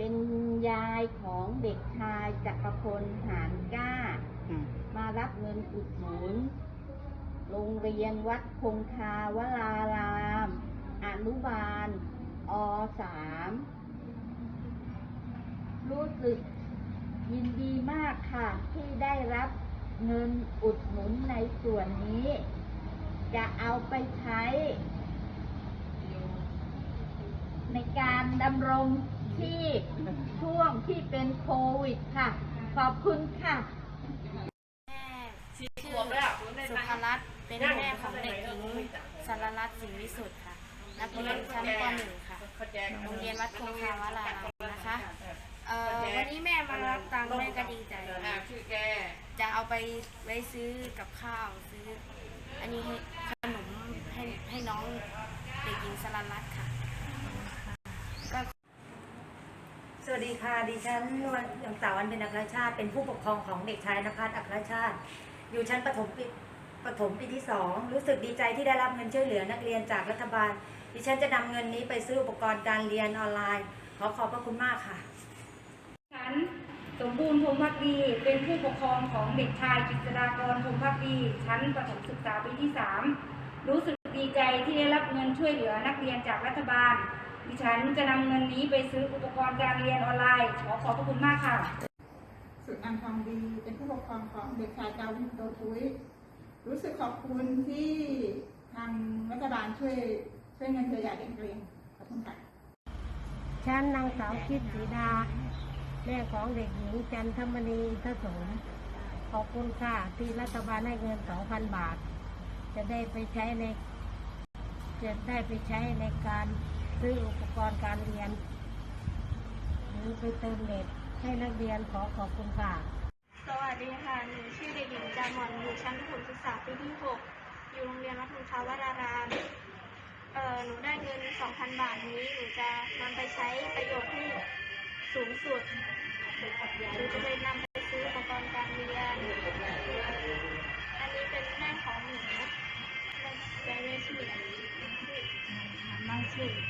เด็กชายจักรพลหานกล้า อืมมารับเงินอุดหนุน โรงเรียนวัดคงคาวราราม อนุบาลอสามรู้สึกยินดีมากค่ะ ที่ได้รับเงินอุดหนุนในส่วนนี้ จะเอาไปใช้ ในการดำรง ที่ช่วงที่เป็นโควิดค่ะ ขอบคุณค่ะแม่ชื่อสุภรัตน์เป็นแม่ของเด็กหญิงสารรัตน์สิงห์วิสุทธ์ค่ะ นักเรียนชั้นป .1 ค่ะ โรงเรียนวัดคงคาวารารามนะคะเอ่อวันนี้แม่มารับตังค์แม่ก็ดีใจจะเอาไปไว้ซื้อกับข้าวซื้อ อันนี้ให้ขนมให้ให้น้องเด็กหญิงสารรัตน์ค่ะ ก็ ส วัสดีค่ะ ดิฉันนวลยงสาวันเป็นอัครชาติ เป็นผู้ปกครองของเด็กชายนภัสอัครชาติ อยู่ชั้นประถมปีประถมปีที่สองรู้สึกดีใจที่ได้รับเงินช่วยเหลือนักเรียนจากรัฐบาล ดิฉันจะนำเงินนี้ไปซื้ออุปกรณ์การเรียนออนไลน์ ขอขอบพระคุณมากค่ะฉันสมบูรณ์พรมพักดีเป็นผู้ปกครองของเด็กชายกฤษฎากรพรมพักดีชั้นประถมศึกษาปีที่3รู้สึกดีใจที่ได้รับเงินช่วยเหลือนักเรียนจากรัฐบาล ดิฉันจะนำเงินนี้ไปซื้ออุปกรณ์การเรียนออนไลน์ ขอขอบพระคุณมากค่ะ สุดอันทองดีเป็นผู้ปกครองของเด็กชายกาวินโตทุยรู้สึกขอบคุณที่ทางรัฐบาลช่วยช่วยเงินเยียวยาเด็กนักเรียนขอบคุณค่ะฉันนางสาวคิดศรีดา แม่ของเด็กหญิงจันทมณีอินทสงฆ์ขอบคุณค่ะ ที่รัฐบาลให้เงิน 2,000 บาท จะได้ไปใช้ใน จะได้ไปใช้ในการ ซื้ออุปกรณ์การเรียน หรือไปเติมเน็ตให้นักเรียนขอขอบคุณค่ะ สวัสดีค่ะ หนูชื่อเด็กหญิงจามอนอยู่ชั้นประถมศึกษาปีที่ 6 อยู่โรงเรียนวัดทุนคาวาราราม เอ่อ หนูได้เงิน 2,000 บาทนี้ หนูจะนำไปใช้ประโยชน์ที่สูงสุด หนูจะไปนำไปซื้ออุปกรณ์การเรียน อันนี้เป็นแม่ของหนูแม่แม่ชื่ออะไรชื่อไม่ชื่อ